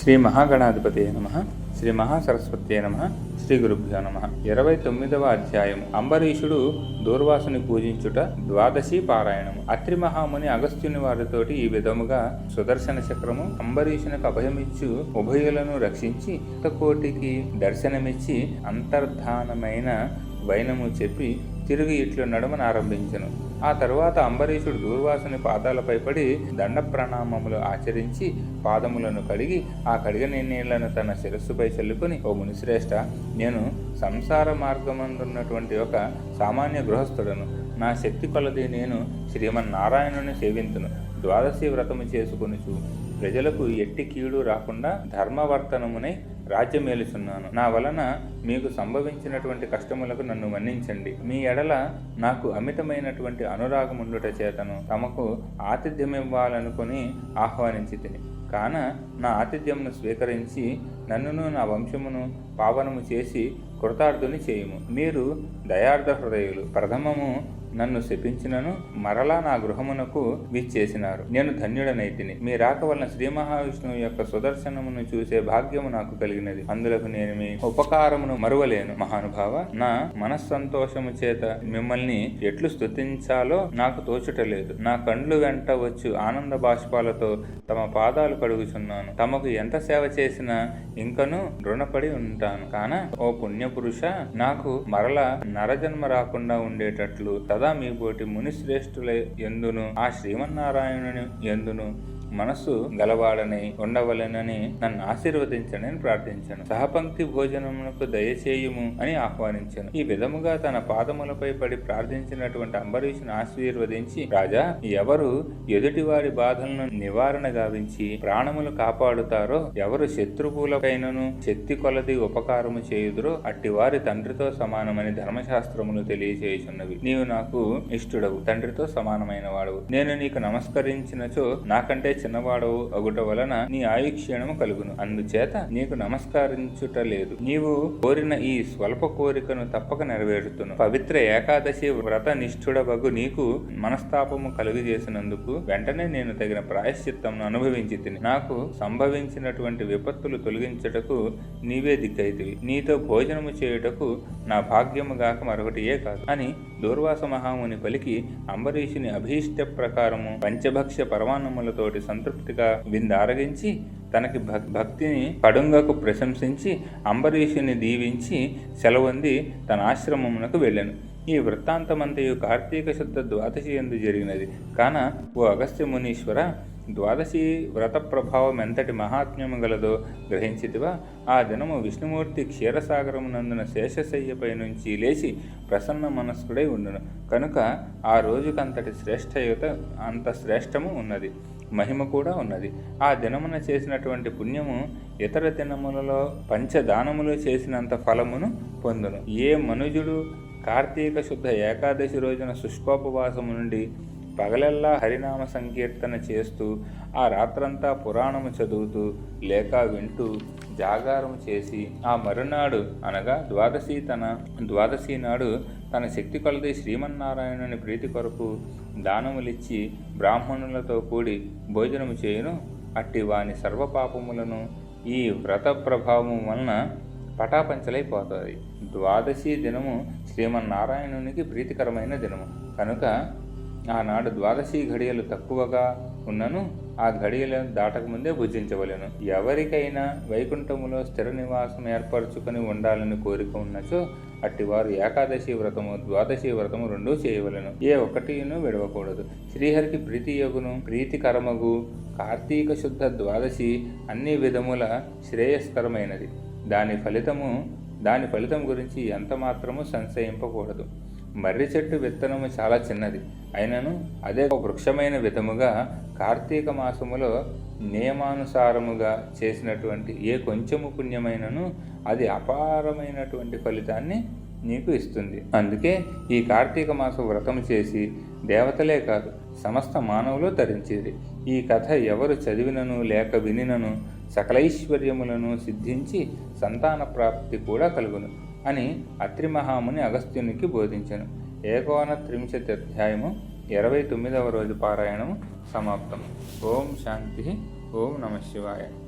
శ్రీ మహాగణాధిపతి నమ శ్రీ మహాసరస్వతి నమ శ్రీ గురుభ్యో నమ. ఇరవై తొమ్మిదవ అధ్యాయం. అంబరీషుడు దూర్వాసుని పూజించుట ద్వాదశి పారాయణము అత్రి మహాముని అగస్త్యుని వారితోటి ఈ విధముగా సుదర్శన చక్రము అంబరీషునికి అభయమిచ్చు ఉభయులను రక్షించి కోటికి దర్శనమిచ్చి అంతర్ధానమైన వైనము చెప్పి తిరిగి ఇట్లు నడుమను ఆరంభించను. ఆ తరువాత అంబరీషుడు దూర్వాసుని పాదాలపై పడి దండ ప్రణామములు ఆచరించి పాదములను కడిగి ఆ కడిగని నీళ్ళను తన శిరస్సుపై చల్లుకొని ఓ మునిశ్రేష్ట నేను సంసార మార్గమందున్నటువంటి ఒక సామాన్య గృహస్థుడను. నా శక్తి కొలది నేను శ్రీమన్నారాయణుని సేవింతును. ద్వాదశి వ్రతము చేసుకొనుచు. ప్రజలకు ఎట్టి కీడు రాకుండా ధర్మవర్తనమునై రాజ్యమేలుచున్నాను నా వలన మీకు సంభవించినటువంటి కష్టములకు నన్ను మన్నించండి. మీ ఎడల నాకు అమితమైనటువంటి అనురాగముండుట చేతను తమకు ఆతిథ్యమివ్వాలనుకుని ఆహ్వానించి తిని కాన నా ఆతిథ్యంను స్వీకరించి నన్నును నా వంశమును పావనము చేసి కృతార్థుని చేయుము. మీరు దయార్థ హృదయులు. ప్రథమము నన్ను శపించినను మరలా నా గృహమునకు విచ్చేసినారు. నేను ధన్యుడనైతిని మీ రాక వలన శ్రీ మహావిష్ణువు యొక్క సుదర్శనమును చూసే భాగ్యము నాకు కలిగినది. అందులకు నేను మీ ఉపకారమును మరువలేను. మహానుభావ నా మనస్సంతోషము చేత మిమ్మల్ని ఎట్లు స్తుతించాలో నాకు తోచుటలేదు. నా కండ్లు వెంట వచ్చు ఆనంద బాష్పాలతో తమ పాదాలు కడుగుచున్నాను. తమకు ఎంత సేవ చేసినా ఇంకను రుణపడి ఉంటాను. కాన ఓ పుణ్యపురుష నాకు మరల నరజన్మ రాకుండా ఉండేటట్లు సదా మీ పోటీ మునిశ్రేష్ఠుల ఎందును? ఆ శ్రీమన్నారాయణుని ఎందును? మనస్సు గలవాడని ఉండవలెనని నన్ను ఆశీర్వదించని ప్రార్థించాను. సహపంక్తి భోజనమునకు దయచేయుము అని ఆహ్వానించాను. ఈ విధముగా తన పాదములపై పడి ప్రార్థించినటువంటి అంబరీషుని ఆశీర్వదించి రాజా ఎవరు ఎదుటివారి బాధలను నివారణ గావించి ప్రాణములు కాపాడుతారో ఎవరు శత్రువులపైనను శక్తి కొలది ఉపకారము చేయుదురో అట్టి వారి తండ్రితో సమానమని ధర్మశాస్త్రములు తెలియచేయుచున్నవి. నీవు నాకు ఇష్టడవు తండ్రితో సమానమైన వాడవు. నేను నీకు నమస్కరించినచో నాకంటే చిన్నవాడవు అగుట వలన నీ ఆయుక్షీణము కలుగును. అందుచేత నీకు నమస్కరించుట లేదు నీవు కోరిన ఈ స్వల్ప కోరికను తప్పక నెరవేరుతును. పవిత్ర ఏకాదశి వ్రత నిష్ఠుడవగు నీకు మనస్తాపము కలుగజేసినందుకు వెంటనే నేను తగిన ప్రాయశ్చిత్తమును అనుభవించి తిని నాకు సంభవించినటువంటి విపత్తులు తొలగించుటకు నీవే దిక్కైతివి. నీతో భోజనము చేయుటకు నా భాగ్యము గాక మరొకటియే కాదు. అని దూర్వాస మహాముని పలికి అంబరీషుని అభీష్ట ప్రకారము పంచభక్ష పరమాన్నములతోటి సంతృప్తిగా విందారగించి తనకి భక్తిని కడుంగకు ప్రశంసించి అంబరీషుని దీవించి సెలవొంది తన ఆశ్రమమునకు వెళ్ళాను. ఈ వృత్తాంతమంతయు కార్తీక శుద్ధ ద్వాదశి ఎందు జరిగినది. కాన ఓ అగస్త్య మునీశ్వర ద్వాదశి వ్రత ప్రభావం ఎంతటి మహాత్మ్యము గలదో గ్రహించితివా. ఆ దినము విష్ణుమూర్తి క్షీరసాగరమునందున శేషశయ్యపై నుంచి లేచి ప్రసన్న మనస్కుడై ఉండును. కనుక ఆ రోజుకంతటి శ్రేష్టయుత అంత శ్రేష్టము ఉన్నది. మహిమ కూడా ఉన్నది. ఆ దినమున చేసినటువంటి పుణ్యము ఇతర దినములలో పంచదానములు చేసినంత ఫలమును పొందును. ఏ మనుజుడు కార్తీక శుద్ధ ఏకాదశి రోజున శుష్కోపవాసము నుండి పగలెల్లా హరినామ సంకీర్తన చేస్తూ ఆ రాత్రంతా పురాణము చదువుతూ లేక వింటూ జాగారం చేసి ఆ మరునాడు అనగా ద్వాదశి తన ద్వాదశి నాడు తన శక్తి కొలది శ్రీమన్నారాయణుని ప్రీతి కొరకు దానములిచ్చి బ్రాహ్మణులతో కూడి భోజనము చేయును. అట్టి వాని సర్వపాపములను ఈ వ్రత ప్రభావము వలన పటాపంచలైపోతుంది ద్వాదశి దినము శ్రీమన్నారాయణునికి ప్రీతికరమైన దినము. కనుక ఆనాడు ద్వాదశి ఘడియలు తక్కువగా ఉన్నను ఆ ఘడియలను దాటకముందే భుజించవలెను. ఎవరికైనా వైకుంఠములో స్థిర నివాసం ఏర్పరచుకొని ఉండాలని కోరిక ఉన్నచో అట్టివారు ఏకాదశి వ్రతము ద్వాదశి వ్రతము రెండూ చేయవలను. ఏ ఒక్కటిను విడవకూడదు. శ్రీహరికి ప్రీతి యగును ప్రీతికరమగు కార్తీక శుద్ధ ద్వాదశి అన్ని విధముల శ్రేయస్కరమైనది. దాని ఫలితము దాని ఫలితం గురించి ఎంత మాత్రము సంశయింపకూడదు. మర్రి చెట్టు విత్తనము చాలా చిన్నది. అయినను అదే ఒక వృక్షమైన విధముగా కార్తీక మాసములో నియమానుసారముగా చేసినటువంటి ఏ కొంచెము పుణ్యమైనను అది అపారమైనటువంటి ఫలితాన్ని నీకు ఇస్తుంది. అందుకే ఈ కార్తీక మాస వ్రతం చేసి దేవతలే కాదు సమస్త మానవులు ధరించేది ఈ కథ ఎవరు చదివినను లేక వినినను సకలైశ్వర్యములను సిద్ధించి సంతాన ప్రాప్తి కూడా కలుగును. అని అత్రి మహాముని అగస్త్యునికి బోధించను. ఏకోన త్రింశతి అధ్యాయము ఇరవై తొమ్మిదవ రోజు పారాయణము సమాప్తం ఓం శాంతి ఓం నమ శివాయ.